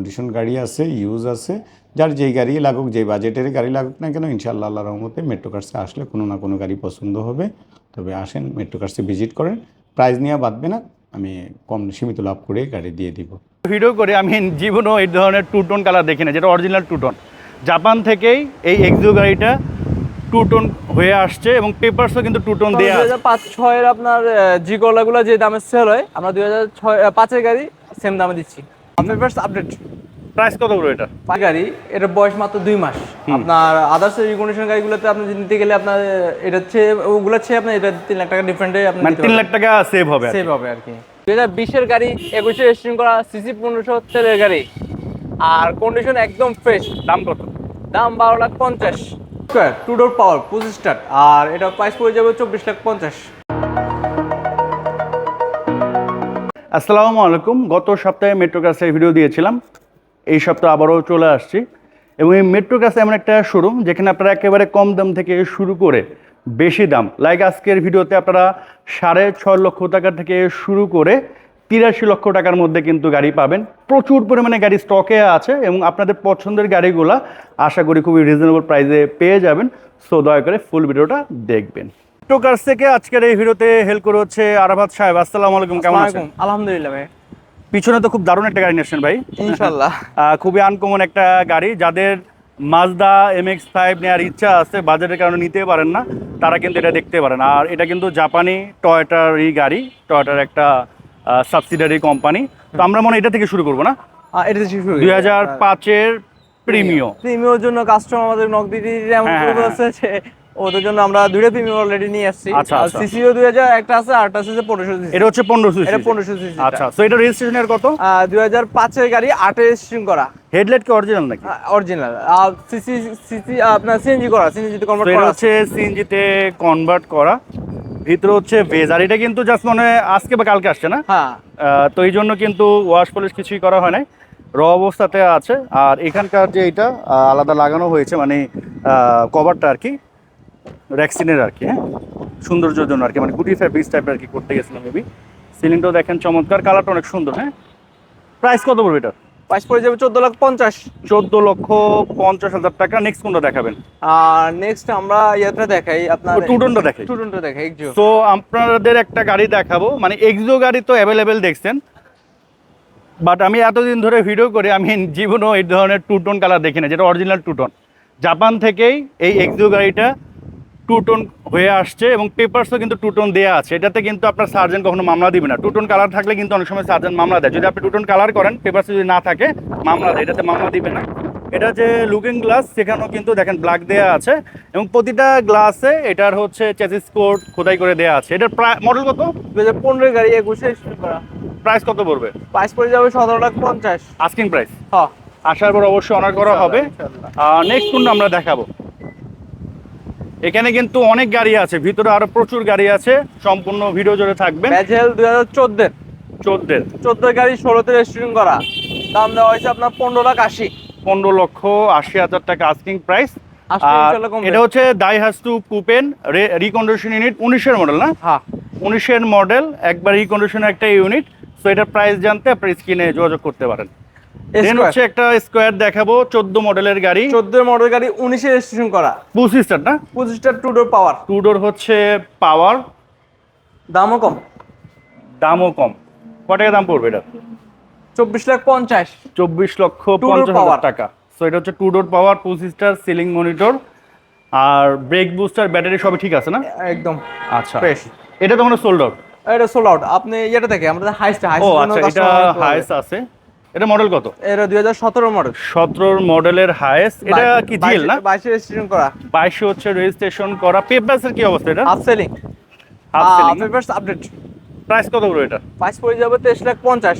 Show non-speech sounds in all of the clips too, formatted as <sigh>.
Condition গাড়ি আছে use আছে যার যেই গাড়ি লাগুক যেই বাজেটের গাড়ি লাগুক না কেন ইনশাআল্লাহ আল্লাহ রহমতে মেট্রো কার্সে আসলে কোনো না কোনো গাড়ি পছন্দ হবে। তবে আসেন মেট্রো কার্সে ভিজিট করেন। প্রাইস নিয়ে বাঁধবে না আমি কম সীমিত লাভ করে গাড়ি দিয়ে দিব। ভিডিও করে আমি জীবনও এই ধরনের টু টোন কালার দেখি না যেটা অরিজিনাল টু টোন জাপান থেকেই এই এক্সিও গাড়িটা টু টোন হয়ে আসছে এবং পেপারসও কিন্তু টু টোন দেওয়া আছে হাজার পাঁচ ছয়ের আপনার জি গুলো যে দামে সেল হয় আমরা দুই হাজার ছয় পাঁচের গাড়ি সেম দামে দিচ্ছি। পেপারস আপডেট প্রাইস কত করে এটা? গাড়ি এটার বয়স মাত্র দুই মাস। আপনার আদার্স রিকন্ডিশন গাড়িগুলোতে আপনি যদি নিতে গেলে আপনার এটা হচ্ছে ওগুলো হচ্ছে আপনার এটা তিন লাখ টাকা ডিফারেন্টে আপনি মানে তিন লাখ টাকা সেভ হবে সেভ হবে আর কি। দুই হাজার বিশের গাড়ি একুশে রেজিস্ট্রেশন করা সিসি পনেরোশো তেলের গাড়ি। আর কন্ডিশন একদম ফ্রেশ দাম কত? দাম বারো লাখ পঞ্চাশ। স্কোয়ার টু ডোর পাওয়ার পঁচিশ স্টার আর এটা প্রাইস পড়ে যাবে চব্বিশ লাখ পঞ্চাশ। আসসালামু আলাইকুম। গত সপ্তাহে মেট্রো কাসের ভিডিও দিয়েছিলাম। এই সপ্তাহে আবারও চলে আসছি। এবং এই মেট্রো কাসে এমন একটা শোরুম যেখানে আপনারা একেবারে কম দাম থেকে শুরু করে বেশি দাম লাইক আজকের ভিডিওতে আপনারা সাড়ে ছয় লক্ষ টাকা থেকে শুরু করে তিরাশি লক্ষ টাকার মধ্যে কিন্তু গাড়ি পাবেন। প্রচুর পরিমাণে গাড়ি স্টকে আছে এবং আপনাদের পছন্দের গাড়িগুলো আশা করি খুবই রিজনেবল প্রাইসে পেয়ে যাবেন। সো দয়া করে ফুল ভিডিওটা দেখবেন। মেট্রো কার্স থেকে আজকের এই ভিডিওতে হেল্প করে হচ্ছে আরাফাত সাহেব। আসসালামু আলাইকুম, কেমন আছেন? আলহামদুলিল্লাহ ভাই। পিছনে তো খুব দারুণ একটা গাড়ি নিয়েছেন ভাই। ইনশাল্লাহ <laughs> খুবই আনকমন একটা গাড়ি। যাদের মাজদা এম এক্স ফাইভ নেওয়ার ইচ্ছা আছে বাজেটের কারণে নিতে পারেন না তারা কিন্তু এটা দেখতে পারেন। আর এটা কিন্তু জাপানি টয়টারই গাড়ি টয়টার একটা সাবসিডারি কোম্পানি তো আমরা মনে এটা থেকে শুরু করব না? এটা থেকে শুরু দুই হাজার পাঁচের প্রিমিও প্রিমিয়র জন্য কাস্টমার আমাদের নক দিতে দিতে এমন করে হ্যাঁ, আছে ওদের জন্য আমরা দুইটা প্রিমিয়াম অলরেডি নিয়ে আসছি। আচ্ছা, আর আচ্ছা। সিসিও দুই হাজার একটা আছে আরটা আছে যে পনেরোশো সিসি এটা হচ্ছে পনেরো এটা 1500 cc টা। আচ্ছা তো এটা রেজিস্ট্রেশনের কত? দুই হাজার পাঁচের গাড়ি আটে রেজিস্ট্রেশন করা। হেডলাইট কি অরিজিনাল নাকি? অরিজিনাল আর সিসি সিসি আপনার সিএনজি করা সিএনজি তো কনভার্ট করা। আছে। হচ্ছে সিএনজিতে কনভার্ট করা। ভিতরে হচ্ছে ভেজ আর এটা কিন্তু জাস্ট মনে আজকে বা কালকে আসছে না? হ্যাঁ। তো এই জন্য কিন্তু ওয়াশ পলিশ কিছুই করা হয় নাই। র অবস্থাতে আছে। আর এখানকার যে এটা আলাদা লাগানো হয়েছে মানে কভারটা আর কি। র্যাক্সিনের আর কি হ্যাঁ? সৌন্দর্যের জন্য আর কি মানে গুটি ফ্যাব্রিক্স টাইপের আর কি করতে গেছিলাম মেবি সিলিংটাও দেখেন চমৎকার কালারটা অনেক সুন্দর হ্যাঁ? প্রাইস কত পড়বে এটা? প্রাইস পড়ে যাবে চোদ্দ লাখ পঞ্চাশ। চোদ্দ লক্ষ পঞ্চাশ হাজার টাকা নেক্সট কোনটা দেখাবেন? আর নেক্সট আমরা ইয়েটা দেখাই আপনার টুডনটা দেখাই। টুডনটা দেখাই তো আপনাদের একটা গাড়ি দেখাবো মানে এক্সো গাড়ি তো অ্যাভেলেবেল দেখছেন। বাট আমি এতদিন ধরে ভিডিও করে আমি জীবনও এই ধরনের টু টোন কালার দেখি না যেটা অরিজিনাল টুটন জাপান থেকেই এই এক্সো গাড়িটা টু টোন হয়ে আসছে এবং পেপারসও কিন্তু টু টোন দেওয়া আছে। এটাতে কিন্তু আপনার সার্জেন্ট কখনো মামলা দিবে না। টু টোন কালার থাকলে কিন্তু অনেক সময় সার্জেন্ট মামলা দেয়। যদি আপনি টু টোন কালার করেন পেপারস যদি না থাকে মামলা দেয়। এটাতে মামলা দিবে না। এটা যে লুকিং গ্লাস সেখানেও কিন্তু দেখেন ব্ল্যাক দেওয়া আছে এবং প্রতিটা গ্লাসে এটার হচ্ছে চেসিস কোড খোদাই করে দেওয়া আছে। এটার প্রায় মডেল কত? দু হাজার পনেরো গাড়ি একুশে প্রাইস কত পড়বে? প্রাইস পড়ে যাবে সতেরো লাখ পঞ্চাশ। আস্কিং প্রাইস হ্যাঁ। আসার পর অবশ্যই অনার করা হবে। নেক্সট কোনটা আমরা দেখাবো? এখানে কিন্তু অনেক গাড়ি আছে ভিতরে আরও প্রচুর গাড়ি আছে সম্পূর্ণ ভিডিও জুড়ে থাকবেন। ব্যাজেল দুই হাজার চোদ্দের। চোদ্দের। চোদ্দের গাড়ি ষোলোতে রেজিস্ট্রেশন করা। দাম দেওয়া হয়েছে আপনার পনেরো লাখ আশি। পনেরো লক্ষ আশি হাজার টাকা আস্কিং প্রাইস। এটা হচ্ছে Daihatsu Copen recondition unit উনিশের মডেল না? হ্যাঁ। উনিশের মডেল একবার রিকন্ডিশন একটা ইউনিট তো এটার প্রাইস জানতে আপনি স্ক্রিনে যোগাযোগ করতে পারেন। দেন হচ্ছে একটা স্কোয়ার দেখাবো চোদ্দ মডেলের গাড়ি। চোদ্দের মডেল গাড়ি উনিশে রেজিস্ট্রেশন করা। পঁচিশটার না? পঁচিশটা two door power two door হচ্ছে পাওয়ার দামও কম। দামও কম। কত টাকা দাম পড়বে এটা? চব্বিশ লাখ পঞ্চাশ। চব্বিশ লক্ষ Two door পঞ্চাশ power। হাজার টাকা। সো এটা হচ্ছে টু ডোর পাওয়ার পঁচিশটার সিলিং মনিটর আর ব্রেক বুস্টার ব্যাটারি সবই ঠিক আছে না? একদম। আচ্ছা। ফ্রেশ এটা তো মানে সোল্ড আউট এটা সোল আউট আপনি ইয়েটা দেখে আমাদের হাইস্ট হাইস্ট ও আচ্ছা এটা হায়েস আছে। এটা মডেল কত? এটা দুই হাজার সতেরো মডেল সতেরোর মডেলের হায়েস্ট এটা কি জিএল না? বাইশে রেজিস্ট্রেশন করা। বাইশে হচ্ছে রেজিস্ট্রেশন করা। পেপারসের কি অবস্থা এটা? Half selling half selling papers update price কত করে এটা? প্রাইস পড়ে যাবে তেইশ লাখ পঞ্চাশ।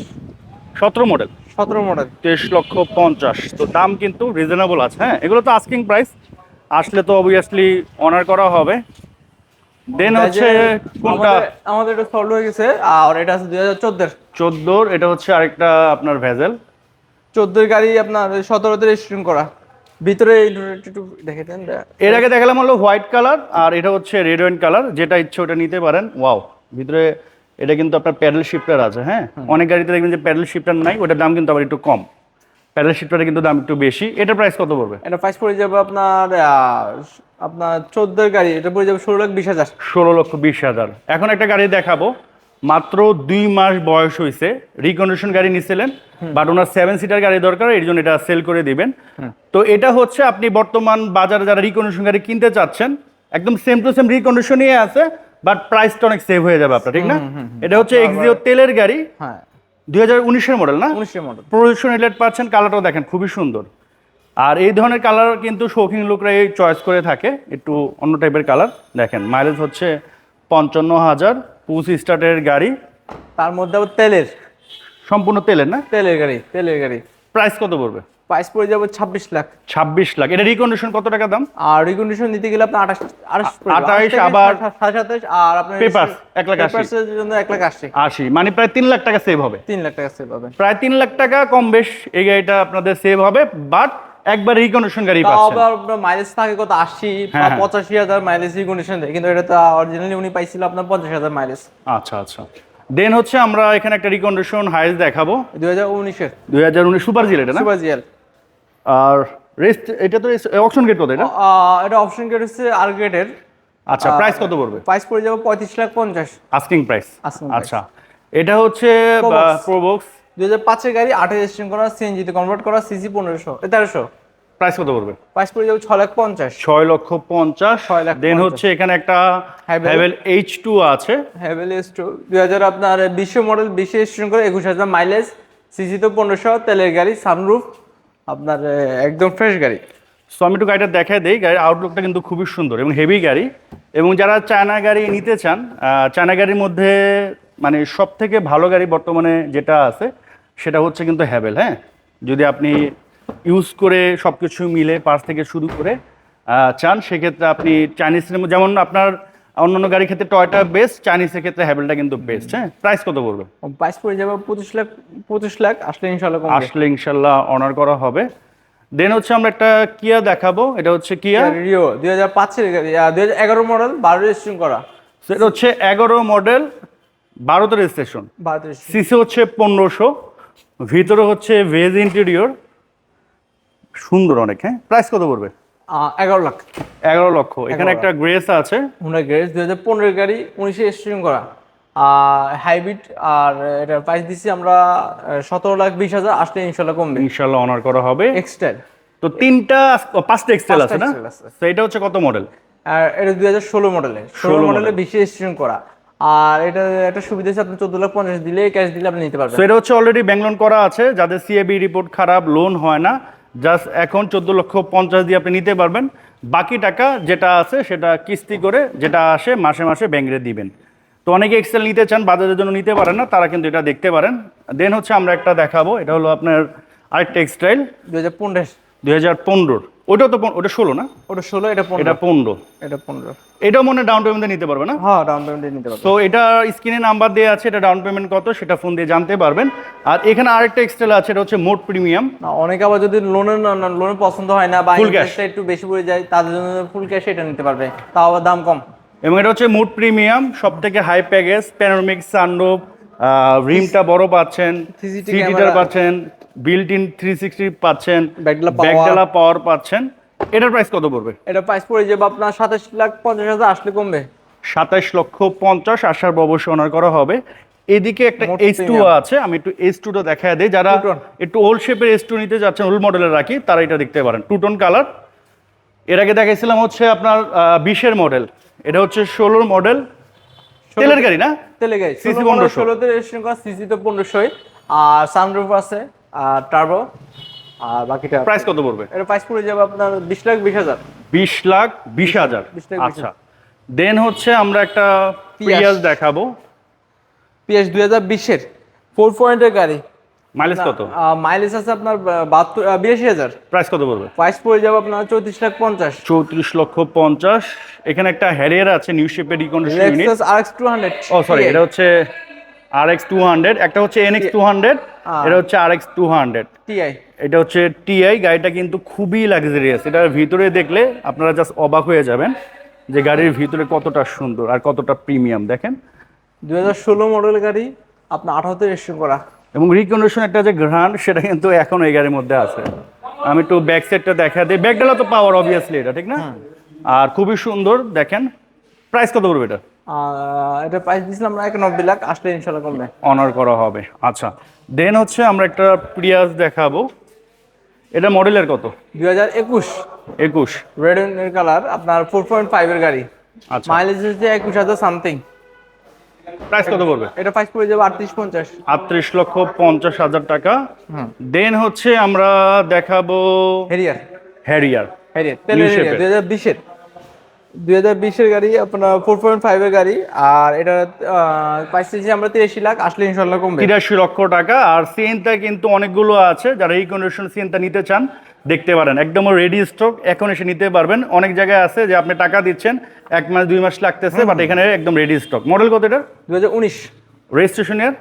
সতেরো মডেল সতেরো মডেল তেইশ লক্ষ পঞ্চাশ। তো দাম কিন্তু রিজনেবল আছে হ্যাঁ? এগুলো তো আস্কিং প্রাইস আসলে তো অবভিয়াসলি অনার করা হবে। দেন হচ্ছে কোনটা? আমাদের এটা সল্ভ হয়ে গেছে আর এটা আছে দুই হাজার চোদ্দের। চোদ্দোর এটা হচ্ছে আরেকটা আপনার ভেজেল। চোদ্দের গাড়ি আপনার সতেরোতে রেজিস্ট্রেশন করা। ভিতরে দেখে দেন এর আগে দেখালাম হলো হোয়াইট কালার আর এটা হচ্ছে রেড ওয়াইন কালার যেটা ইচ্ছে ওটা নিতে পারেন। ওয়াও ভিতরে এটা কিন্তু আপনার প্যাডেল শিফটার আছে হ্যাঁ? অনেক গাড়িতে দেখবেন যে প্যাডেল শিফটার নাই ওটার দাম কিন্তু আবার একটু কম। প্যাডেল শিটটার কিন্তু দাম একটু বেশি। এটা প্রাইস কত পড়বে? এটা প্রাইস পড়ে যাবে আপনার আপনার চোদ্দোর গাড়ি এটা পড়ে যাবে ষোলো লাখ বিশ হাজার। ষোলো লক্ষ বিশ হাজার। এখন একটা গাড়ি দেখাবো। মাত্র দুই মাস বয়স হয়েছে রিকন্ডিশন গাড়ি নিছিলেন বাট ওনার সেভেন সিটার গাড়ি দরকার এই জন্য এটা সেল করে দিবেন। তো এটা হচ্ছে আপনি বর্তমান বাজারে যারা রিকন্ডিশন গাড়ি কিনতে চাচ্ছেন একদম সেম টু সেম রিকন্ডিশনই আছে বাট প্রাইসটা অনেক সেভ হয়ে যাবে আপনার ঠিক না? এটা হচ্ছে এক্সিও তেলের গাড়ি। হ্যাঁ। দুই হাজার উনিশের মডেল না? উনিশের মডেল প্রোডাকশন রিলেট পাচ্ছেন কালারটাও দেখেন খুবই সুন্দর। আর এই ধরনের কালার কিন্তু শৌখিন লোকরা এই চয়েস করে থাকে। একটু অন্য টাইপের কালার দেখেন মাইলেজ হচ্ছে পঞ্চান্ন হাজার পুস স্টার্টের গাড়ি। তার মধ্যে আবার তেলের। সম্পূর্ণ তেলের না? তেলের গাড়ি তেলের গাড়ি। প্রাইস কত পড়বে? প্রাইস পড়ে যাবে ছাব্বিশ লাখ। ছাব্বিশ লাখ। এটা রিকন্ডিশন কত টাকা দাম? আর রিকন্ডিশন নিতে গেলে আপনার আঠাশ আঠাশ পড়ে যাবে। 28 আবার সাড়ে সাতাশ আর আপনার Papers, এক লাখ আশি। জন্য এক লাখ আশি। আশি। মানে প্রায় তিন লাখ টাকা সেভ হবে। তিন লাখ টাকা সেভ হবে। প্রায় তিন লাখ টাকা কম বেশ এই গাড়িটা আপনাদের সেভ হবে বাট একবার রিকন্ডিশন গাড়ি পাচ্ছেন। আবার আপনার মাইলেজ থাকে কত? আশি বা হ্যাঁ, হ্যাঁ। হাজার মাইলেজ রিকন্ডিশন দেয়। কিন্তু এটা তো অরিজিনালি উনি পাইছিল আপনার পঞ্চাশ হাজার মাইলেজ আচ্ছা আচ্ছা। দেন হচ্ছে আমরা এখানে একটা রিকন্ডিশন হাইস দেখাবো। দুই হাজার উনিশের দুই হাজার উনিশ সুপার জিল এটা না? সুপার জিএল আর রেস্ট এটা তো অপশন গেট কত এটা? এটা অপশন গেট হচ্ছে আর গেটের আচ্ছা প্রাইস কত পড়বে? প্রাইস পড়ে যাবে পঁয়ত্রিশ লাখ পঞ্চাশ। আস্কিং প্রাইস আচ্ছা। এটা হচ্ছে Probox। প্রোবক্স দুই হাজার পাঁচের গাড়ি আঠে রেজিস্ট্রেশন করা সিএনজিতে কনভার্ট করা সিসি পনেরোশো তেরোশো। প্রাইস কত পড়বে? প্রাইস পড়ে যাবে ছ লাখ পঞ্চাশ। ছয় লক্ষ পঞ্চাশ। ছয় লাখ দেন হচ্ছে এখানে একটা। হ্যাভেল এইচ টু আছে। হ্যাভেল স্টো দুই হাজার আপনার বিশে মডেল বিশে রেজিস্ট্রেশন করে একুশ হাজার মাইলেজ সিসি তো পনেরোশো তেলের গাড়ি সানরুফ আপনার একদম ফ্রেশ গাড়ি। সো আমি একটু গাড়িটা দেখাই দিই। গাড়ির আউটলুকটা কিন্তু খুবই সুন্দর এবং হেভি গাড়ি। এবং যারা চায়না গাড়ি নিতে চান চায়না গাড়ির মধ্যে মানে সব থেকে ভালো গাড়ি বর্তমানে যেটা আছে সেটা হচ্ছে কিন্তু হ্যাভেল হ্যাঁ? যদি আপনি ইউজ করে সব কিছু মিলে পার্স থেকে শুরু করে চান সেক্ষেত্রে আপনি চাইনিজ যেমন আপনার অন্যান্য গাড়ির ক্ষেত্রে টয়টা বেস্ট চাইনিজের ক্ষেত্রে হ্যাভেলটা কিন্তু বেস্ট হ্যাঁ? প্রাইস কত পড়বে? প্রাইস পড়ে যাবে পঁচিশ লাখ পঁচিশ লাখ আসলে ইনশাল্লাহ আসলে ইনশাল্লাহ অনার করা হবে। দেন হচ্ছে আমরা একটা কিয়া দেখাবো এটা হচ্ছে কিয়া রিও দুই হাজার পাঁচের দুই হাজার এগারো মডেল বারো রেজিস্ট্রেশন করা। সেটা হচ্ছে এগারো মডেল বারোতে রেজিস্ট্রেশন। সিসি হচ্ছে পনেরোশো ভিতরে হচ্ছে ভেজ ইন্টেরিয়র সুন্দর অনেক হ্যাঁ? প্রাইস কত পড়বে? এগারো লাখ। এগারো লক্ষ। এখানে একটা গ্রেস আছে। হুন্ডা গ্যারেজ দুই হাজার পনেরোর গাড়ি উনিশে রেজিস্ট্রেশন করা। আর হাইব্রিড আর এটার প্রাইস দিচ্ছি আমরা সতেরো লাখ বিশ হাজার আসলে ইনশাল্লাহ কমবে। ইনশাল্লাহ অনার করা হবে। এক্সটাইল তো তিনটা পাঁচটা পাঁচটা আছে না? তো এটা হচ্ছে কত মডেল আর এটা দুই হাজার ষোলো মডেলের ষোলো 16 মডেলে বেশি রেজিস্ট্রেশন করা। আর এটা একটা সুবিধা আছে আপনি চোদ্দ লাখ পঞ্চাশ দিলে ক্যাশ দিলে আপনি নিতে পারবেন। এটা হচ্ছে অলরেডি ব্যাংলোন করা আছে যাদের সিএবি রিপোর্ট খারাপ লোন হয় না জাস্ট এখন চোদ্দ লক্ষ পঞ্চাশ দিয়ে আপনি নিতে পারবেন। বাকি টাকা যেটা আছে সেটা কিস্তি করে যেটা আসে মাসে মাসে ব্যাংকে দিবেন। তো অনেকে এক্সেল নিতে চান বাজারের জন্য নিতে পারেন না তারা কিন্তু এটা দেখতে পারেন। দেন হচ্ছে আমরা একটা দেখাবো এটা হলো আপনার আরেকটা এক্সটাইল দুই হাজার পনেরো। দুই হাজার পনেরোর। ওটাও তো ওটা ষোলো না? ওটা ষোলো এটা পনেরো। এটা পনেরো। এটা পনেরো। এটাও মনে ডাউন পেমেন্টে নিতে পারবে না? হ্যাঁ ডাউন পেমেন্টে নিতে পারবেন তো এটা স্ক্রিনে নাম্বার দেওয়া আছে এটা ডাউন পেমেন্ট কত সেটা ফোন দিয়ে জানতে পারবেন। আর এখানে আরেকটা এক্সটেল আছে এটা হচ্ছে মোট প্রিমিয়াম অনেকে আবার যদি লোনের লোনের পছন্দ হয় না বা cash। ইন্টারেস্টটা একটু বেশি পড়ে যায় তাদের জন্য ফুল ক্যাশ এটা নিতে পারবে। তাও আবার দাম কম। এবং এটা হচ্ছে মুড প্রিমিয়াম সব থেকে হাই প্যাকেজ প্যানোরামিক সানরুফ রিমটা বড় পাচ্ছেন 360 পাচ্ছেন বিল্ট ইন থ্রি সিক্সটি পাচ্ছেন। ব্যাকডালা পাওয়ার পাচ্ছেন। এটার প্রাইস কত পড়বে? এটা প্রাইস পড়ে যাবে আপনার সাতাশ লাখ পঞ্চাশ হাজার আসলে কমবে। সাতাইশ লক্ষ পঞ্চাশ আসার অবশ্যই অনার করা হবে। এদিকে একটা এইচ টু আছে আমি একটু এইচ টুটা দেখা দিই। যারা একটু ওল্ড শেপের এইচ টু নিতে যাচ্ছেন ওল্ড মডেলের রাখি তারা এটা দেখতে পারেন। টু টোন কালারের আগে দেখাইছিলাম হচ্ছে আপনার বিশের মডেল এটা হচ্ছে ষোলোর মডেল তেলের গাড়ি না? তেলে গাড়ি। সিসি 1500 পনেরো ষোলোতে রেজিস্ট্রেশন করা সিসি তো পনেরোশোই। আর সানরুফ আছে। আর টার্বো আর বাকিটা প্রাইস কত পড়বে? এটা প্রাইস পড়ে যাবে আপনার বিশ লাখ বিশ হাজার। বিশ লাখ বিশ হাজার। 20 লাখ 20 আচ্ছা। দেন হচ্ছে আমরা একটা। পিয়াজ দেখাবো। পিএস দুই হাজার বিশের। ফোর পয়েন্টের গাড়ি। মাইলেজ কত? মাইলেজ আছে আপনার বাহাত্তর বিরাশি হাজার। প্রাইস কত পড়বে? প্রাইস পড়ে যাবে আপনার চৌত্রিশ লাখ পঞ্চাশ। চৌত্রিশ লক্ষ পঞ্চাশ। এখানে একটা হ্যারিয়ার আছে নিউ শেপের recondition unit Lexus RX two hundred ও সরি এটা হচ্ছে আর এক্স টু হান্ড্রেড একটা হচ্ছে এন এক্স টু হান্ড্রেড এটা হচ্ছে R X two hundred TI এটা হচ্ছে টিআই গাড়িটা কিন্তু খুবই লাক্সারিয়াস এটার ভিতরে দেখলে আপনারা জাস্ট অবাক হয়ে যাবেন যে গাড়ির ভিতরে কতটা সুন্দর আর কতটা প্রিমিয়াম দেখেন। দুই হাজার ষোলো মডেল গাড়ি আপনার আঠারোতে রেজিস্ট্রেশন করা। এবং রিকন্ডিশন একটা যে ঘ্রাণ সেটা কিন্তু এখন এই গাড়ির মধ্যে আছে। আমি একটু ব্যাক সাইডটা দেখা দিই। ব্যাকডালা তো পাওয়ার অবভিয়াসলি এটা ঠিক না? আর খুবই সুন্দর দেখেন। প্রাইস কত পড়বে এটা? এটা প্রাইস দিয়েছিলাম আমরা একানব্বই লাখ আসলে ইনশাল্লাহ কমবে। অনার করা হবে। আচ্ছা দেন হচ্ছে আমরা একটা প্রিয়াস দেখাবো। এটা মডেলের কত? দুই হাজার একুশ। একুশ। রেড এর কালার আপনার ফোর পয়েন্ট ফাইভের গাড়ি। আচ্ছা। মাইলেজ হচ্ছে একুশ হাজার সামথিং প্রাইস কত পড়বে? এটা প্রাইস পড়ে যাবে আটত্রিশ পঞ্চাশ। আটত্রিশ লক্ষ পঞ্চাশ হাজার টাকা। হুম। দেন হচ্ছে আমরা দেখাবো হেরিয়ার হ্যারিয়ার হ্যারিয়ার। দুই হাজার বিশের। দুই হাজার বিশের গাড়ি আপনার ফোর পয়েন্ট ফাইভের গাড়ি আর এটা দিয়েছি আমরা তিরাশি লাখ আসলে ইনশাল্লাহ কমবে। তিরাশি লক্ষ টাকা আর সিএনটা কিন্তু অনেকগুলো আছে যারা এই কন্ডিশন সিএনটা নিতে চান দেখতে পারেন। একদম রেডি স্টক এখন এসে নিতে পারবেন। অনেক জায়গায় আছে যে আপনি টাকা দিচ্ছেন এক মাস দুই মাস লাগতেছে বাট এখানে একদম রেডি স্টক মডেল কত এটা দুই হাজার উনিশ। রেজিস্ট্রেশনের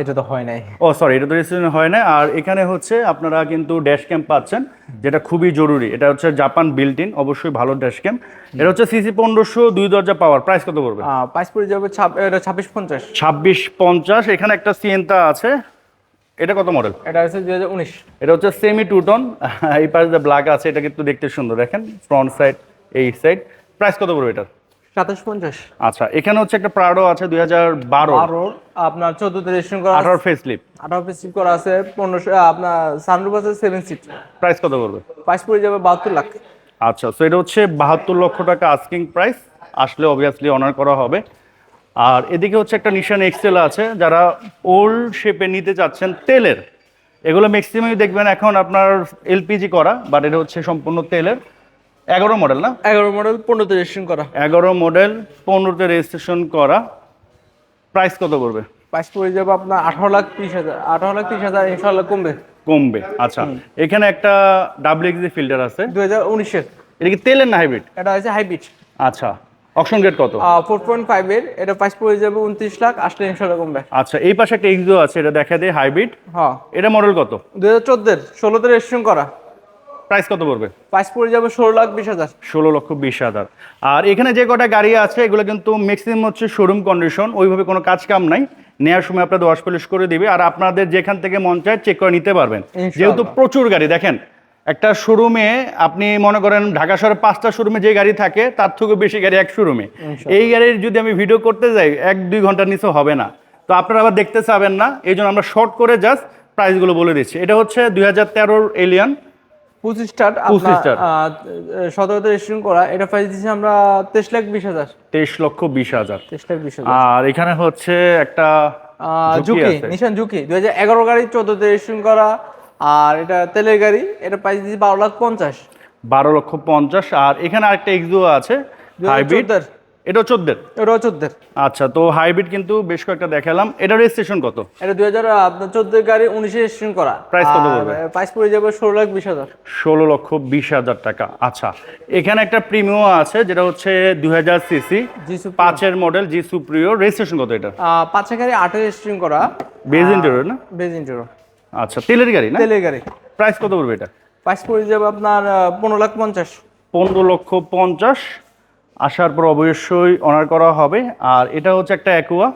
এটা তো হয় নাই। ও সরি এটা তো রেজিস্ট্রেশন হয় না আর এখানে হচ্ছে আপনারা কিন্তু ড্যাশ ক্যাম্প পাচ্ছেন যেটা খুবই জরুরি। এটা হচ্ছে জাপান বিল্ট ইন অবশ্যই ভালো ড্যাশ ক্যাম্প এটা হচ্ছে সিসি পনেরোশো দুই দরজা পাওয়ার প্রাইস কত পড়বে? প্রাইস পড়ে যাবে ছাব্বিশ পঞ্চাশ। ছাব্বিশ পঞ্চাশ এখানে একটা সিএনটা আছে। এটা কত মডেল এটা হচ্ছে দুই হাজার উনিশ। এটা হচ্ছে সেমি টুটন এই পাশে ব্ল্যাক আছে এটা কিন্তু দেখতে সুন্দর। দেখেন ফ্রন্ট সাইড এই সাইড প্রাইস কত পড়বে এটার? আচ্ছা এখানে হচ্ছে একটা প্রাডো আছে দুই হাজার বারো। আপনার চোদ্দতে রেজিস্ট্রেশন করা আঠারো ফেস লিপ আঠারো পিস করা আছে পনেরোশো আপনার সানরুফ আছে সেভেন সিট প্রাইস কত পড়বে? প্রাইস পড়ে যাবে বাহাত্তর লাখ। আচ্ছা সো এটা হচ্ছে বাহাত্তর লক্ষ টাকা আস্কিং প্রাইস আসলে অবভিয়াসলি অনার করা হবে। আর এদিকে হচ্ছে একটা নিশান এক্সেল আছে যারা ওল্ড শেপে নিতে চাচ্ছেন তেলের। এগুলো ম্যাক্সিমাম দেখবেন এখন আপনার এলপিজি করা বাট এটা হচ্ছে সম্পূর্ণ তেলের। এগারো মডেল না? এগারো মডেল পনেরোতে রেজিস্ট্রেশন করা। এগারো মডেল পনেরোতে রেজিস্ট্রেশন করা। প্রাইস কত করবে প্রাইস পড়ে যাবে আপনার আঠারো লাখ তিরিশ হাজার আঠারো লাখ তিরিশ হাজার ইনশাল্লাহ কমবে। কমবে আচ্ছা। এখানে একটা ডাবল এক্সি ফিল্টার আছে। দু হাজার উনিশের এটা কি তেলের না হাইব্রিড এটা হচ্ছে হাইব্রিড আচ্ছা। অপশন গেট কত? ফোর পয়েন্ট ফাইভের এটা প্রাইস পড়ে যাবে উনত্রিশ লাখ আসলে ইনশাল্লাহ কমবে। আচ্ছা এই পাশে একটা এক্সিও আছে এটা দেখা দেয় হাইব্রিড হ্যাঁ। এটা মডেল কত? দু হাজার চোদ্দের ষোলোতে রেজিস্ট্রেশন করা। প্রাইস কত পড়বে? প্রাইস পড়ে যাবে ষোলো লাখ বিশ হাজার। ষোলো লক্ষ বিশ হাজার। আর এখানে যে কটা গাড়ি আছে এগুলো কিন্তু ম্যাক্সিমাম হচ্ছে শোরুম কন্ডিশন ওইভাবে কোনো কাজ কাম নাই। নেওয়ার সময় আপনাদের ওয়াশ পলিশ করে দিবে আর আপনাদের যেখান থেকে মন চায় চেক করে নিতে পারবেন। যেহেতু প্রচুর গাড়ি দেখেন একটা শোরুমে আপনি মনে করেন ঢাকা শহরে পাঁচটা শোরুমে যে গাড়ি থাকে তার থেকেও বেশি গাড়ি এক শোরুমে এই গাড়ির যদি আমি ভিডিও করতে যাই এক দুই ঘণ্টার নিচে হবে না। তো আপনারা আবার দেখতে চাবেন না এই জন্য আমরা শর্ট করে জাস্ট প্রাইসগুলো বলে দিচ্ছি। এটা হচ্ছে দুই হাজার তেরোর এলিয়ান পঁচিশ স্টার্ট 25 start। সতেরোতে রেজিস্ট্রেশন করা এটা প্রাইস দিচ্ছি আমরা তেইশ লাখ বিশ হাজার। তেইশ লক্ষ বিশ হাজার। তেইশ লাখ বিশ হাজার। আর এখানে হচ্ছে একটা ঝুঁকি নিশান ঝুঁকি দুই হাজার এগারো গাড়ি চোদ্দতে রেজিস্ট্রেশন করা আর এটা তেলের গাড়ি এটা প্রাইস দিচ্ছি বারো লাখ পঞ্চাশ। বারো লক্ষ পঞ্চাশ আর এখানে আরেকটা এক্সিও আছে হাইব্রিড। এটা চোদ্দের এটাও চোদ্দের আচ্ছা তো হাইব্রিড কিন্তু বেশ কয়েকটা দেখালাম। এটা রেজিস্ট্রেশন কত? এটা দুই হাজার চোদ্দের গাড়ি উনিশে রেজিস্ট্রেশন করা। Price কত পড়বে? প্রাইস পড়ে যাবে ষোলো লাখ বিশ হাজার। ষোলো লক্ষ বিশ হাজার টাকা। আচ্ছা এখানে একটা প্রিমিয়াম আছে যেটা হচ্ছে দুই হাজার সিসি। পাঁচের মডেল জি সুপ্রিয়। রেজিস্ট্রেশন কত এটা আহ, পাঁচে গাড়ি আটে রেজিস্ট্রেশন করা। বেজ ইন্টেরিয়র না? বেজ ইন্টারো আচ্ছা তেলের গাড়ি না? তেলের গাড়ি। প্রাইস কত পড়বে এটা? প্রাইস পড়ে যাবে আপনার পনেরো লাখ পঞ্চাশ। পনেরো লক্ষ পঞ্চাশ। আসার পর অবশ্যই অনার করা হবে। আর এটা হচ্ছে একটা অ্যাকুয়া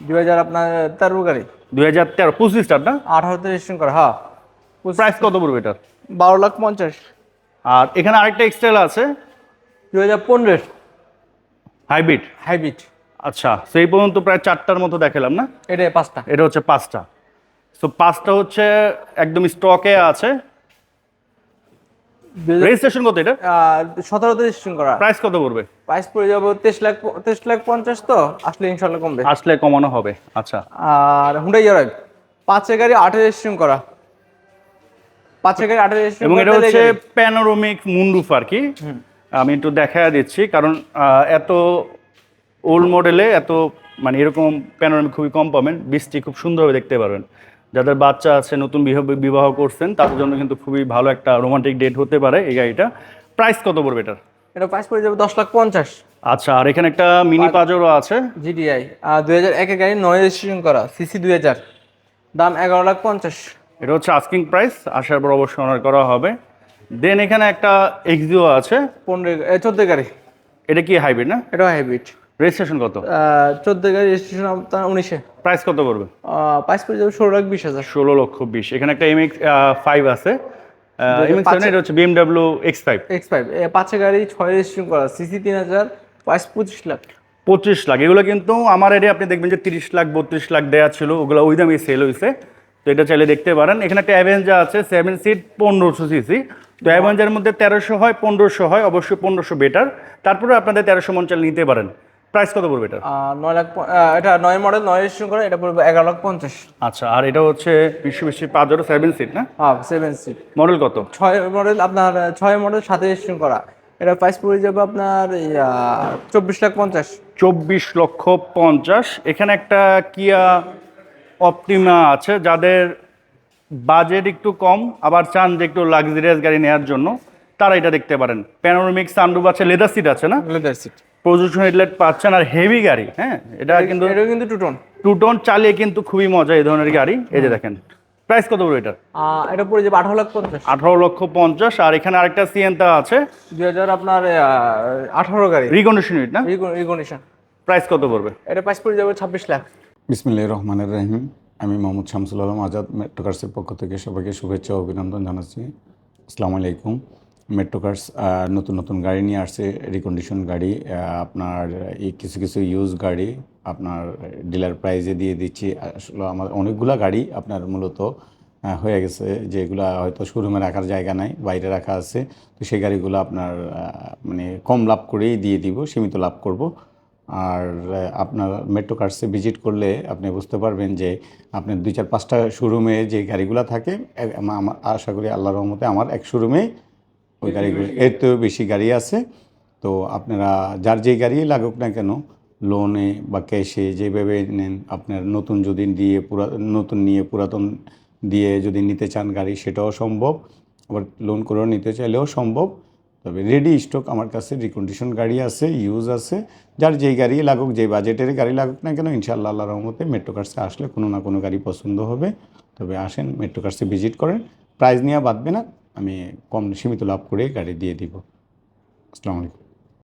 দুই হাজার আপনার তেরো গাড়ি। দুই হাজার তেরো পঁচিশ স্টার না? আঠারোতে রেজিস্ট্রেশন করা হ্যাঁ। প্রাইস কত পড়বে এটার? বারো লাখ পঞ্চাশ। আর এখানে আরেকটা এক্সটেল আছে। দুই হাজার পনেরো। হাইব্রিড হাইব্রিড আচ্ছা সেই পর্যন্ত প্রায় চারটার মতো দেখালাম না? এটা পাঁচটা। এটা হচ্ছে পাঁচটা। তো পাঁচটা হচ্ছে একদম স্টকে আছে। রেজিস্ট্রেশন কত এটা? সতেরোতে রেজিস্ট্রেশন করা। প্রাইস কত পড়বে? প্রাইস পড়ে যাবে তেইশ লাখ তেইশ লাখ পঞ্চাশ তো আসলে ইনশাল্লাহ কমবে। আসলে কমানো হবে আচ্ছা। আর হুন্ডাই ইয়ারাই পাঁচে গাড়ি আটে রেজিস্ট্রেশন করা। পাঁচে গাড়ি আটে রেজিস্ট্রেশন এবং এটা হচ্ছে প্যানোরমিক মুন্ডুফ আর কি। আমি একটু দেখা দিচ্ছি কারণ এত ওল্ড মডেলে এত মানে এরকম প্যানোরমিক খুবই কম পাবেন বৃষ্টি খুব সুন্দরভাবে দেখতে পারবেন। যাদের বাচ্চা আছে নতুন বিবাহ- বিবাহ করছেন তাদের জন্য কিন্তু খুবই ভালো একটা রোমান্টিক ডেট হতে পারে এই গাড়িটা। প্রাইস কত পড়বে এটার? এটা প্রাইস পড়ে যাবে দশ লাখ পঞ্চাশ। আচ্ছা আর এখানে একটা মিনি পাজরও আছে। জিডিআই আর দুই হাজার একের গাড়ি নয় রেজিস্ট্রেশন করা সিসি দুই হাজার। দাম এগারো লাখ পঞ্চাশ। এটা হচ্ছে আস্কিং প্রাইস আসার পর অবশ্যই অনার করা হবে। দেন এখানে একটা এক্সিও আছে। পনেরো চোদ্দ গাড়ি। এটা কি হাইব্রিড না? এটা হাইব্রিড রেজিস্ট্রেশন কত? চোদ্দ গাড়ি রেজিস্ট্রেশন আপনার উনিশে। প্রাইস কত করবে প্রাইস পড়ে যাবে ষোলো লাখ বিশ হাজার। ষোলো লক্ষ বিশ। এখানে একটা এমএক্স ফাইভ আছে। এমএক্স পাঁচে- এটা হচ্ছে BMW X five X five পাঁচে গাড়ি ছয় রেজিস্ট্রেশন করা। সিসি তিন হাজার প্রাইস পঁচিশ লাখ। পঁচিশ লাখ। এগুলো কিন্তু আমার এরিয়া আপনি দেখবেন যে তিরিশ লাখ বত্রিশ লাখ দেওয়া ছিল। ওগুলো ওই দামে সেল হয়েছে তো এটা চাইলে দেখতে পারেন। এখানে একটা অ্যাভেঞ্জার আছে সেভেন সিট পনেরোশো সিসি তো অ্যাভেঞ্জার মধ্যে তেরোশো হয় পনেরোশো হয়। অবশ্যই পনেরোশো বেটার তারপরে আপনাদের তেরোশো মন চাল নিতে পারেন। প্রাইস কত পড়বে এটা নয় লাখ এটা নয় মডেল নয় রেজিস্ট্রেশন করা এটা পড়বে এগারো লাখ পঞ্চাশ। আচ্ছা আর এটা হচ্ছে বিশ্ব বিশ্ব পাঁচজোড়ো সেভেন সিট না? হ্যাঁ সেভেন সিট মডেল কত? ছয় মডেল আপনার ছয় মডেল সাথে রেজিস্ট্রেশন করা। এটা প্রাইস পড়ে যাবে আপনার চব্বিশ লাখ পঞ্চাশ। চব্বিশ লক্ষ পঞ্চাশ। এখানে একটা কিয়া অপটিমা আছে যাদের বাজেট একটু কম আবার চান যে একটু লাক্সারিয়াস গাড়ি নেওয়ার জন্য তারা এটা দেখতে পারেন। প্যানোরামিক সানরুফ আছে লেদার সিট আছে না? লেদার সিট প্রযুষণ হেডলাইট পাচ্ছেন আর হেভি গাড়ি হ্যাঁ? এটা কিন্তু এটা কিন্তু টু টোন টু টোন চালিয়ে কিন্তু খুবই মজা এই ধরনের গাড়ি। এই যে দেখেন প্রাইস কত পড়বে এটা এটা পড়ে যাবে আঠারো লাখ পঞ্চাশ। আঠারো লক্ষ পঞ্চাশ আর এখানে আরেকটা সিএনটা আছে। দুই হাজার আপনার আঠারো গাড়ি। রিকন্ডিশন ইউনিট না? রিকন্ডিশন প্রাইস কত পড়বে? এটা প্রাইস পড়ে যাবে ছাব্বিশ লাখ। বিসমিল্লাহ রহমানের রহিম। আমি মোহাম্মদ শামসুল আলম আজাদ মেট্রোকার্সের পক্ষ থেকে সবাইকে শুভেচ্ছা ও অভিনন্দন জানাচ্ছি। আসসালামু আলাইকুম। মেট্রোকার্স নতুন নতুন গাড়ি নিয়ে আসছে রিকন্ডিশন গাড়ি আপনার এই কিছু কিছু ইউজ গাড়ি আপনার ডিলার প্রাইজে দিয়ে দিচ্ছি। আসলে আমার অনেকগুলা গাড়ি আপনার মূলত হয়ে গেছে, যেগুলো হয়তো শোরুমে রাখার জায়গা নাই, বাইরে রাখা আছে। তো সেই গাড়িগুলো আপনার মানে কম লাভ করেই দিয়ে দিব, সীমিত লাভ করব। আর আপনার মেট্রো কার্সে ভিজিট করলে আপনি বুঝতে পারবেন যে আপনার দুই চার পাঁচটা শোরুমে যে গাড়িগুলো থাকে আশা করি আল্লাহর রহমতে আমার এক শোরুমে ওই গাড়িগুলো, এর তো বেশি গাড়ি আছে। তো আপনারা যার যেই গাড়ি লাগুক না কেন লোনে বা ক্যাশে যেভাবে নেন, আপনার নতুন যদি দিয়ে পুরা, নতুন নিয়ে পুরাতন দিয়ে যদি নিতে চান গাড়ি, সেটাও সম্ভব। আবার লোন করেও নিতে চাইলেও সম্ভব। তবে রেডি স্টক আমার কাছে রিকন্ডিশন গাড়ি আছে ইউজ আছে। যার যেই গাড়ি লাগুক যে বাজেটের গাড়ি লাগুক না কেন, ইনশাআল্লাহ আল্লাহ রহমতে মেট্রো কার্সে আসলে কোনো না কোনো গাড়ি পছন্দ হবে। তবে আসেন মেট্রো কার্সে ভিজিট করেন। প্রাইস নিয়ে বাঁধবে না আমি কম সীমিত লাভ করে গাড়ি দিয়ে দিব। আসসালামু আলাইকুম।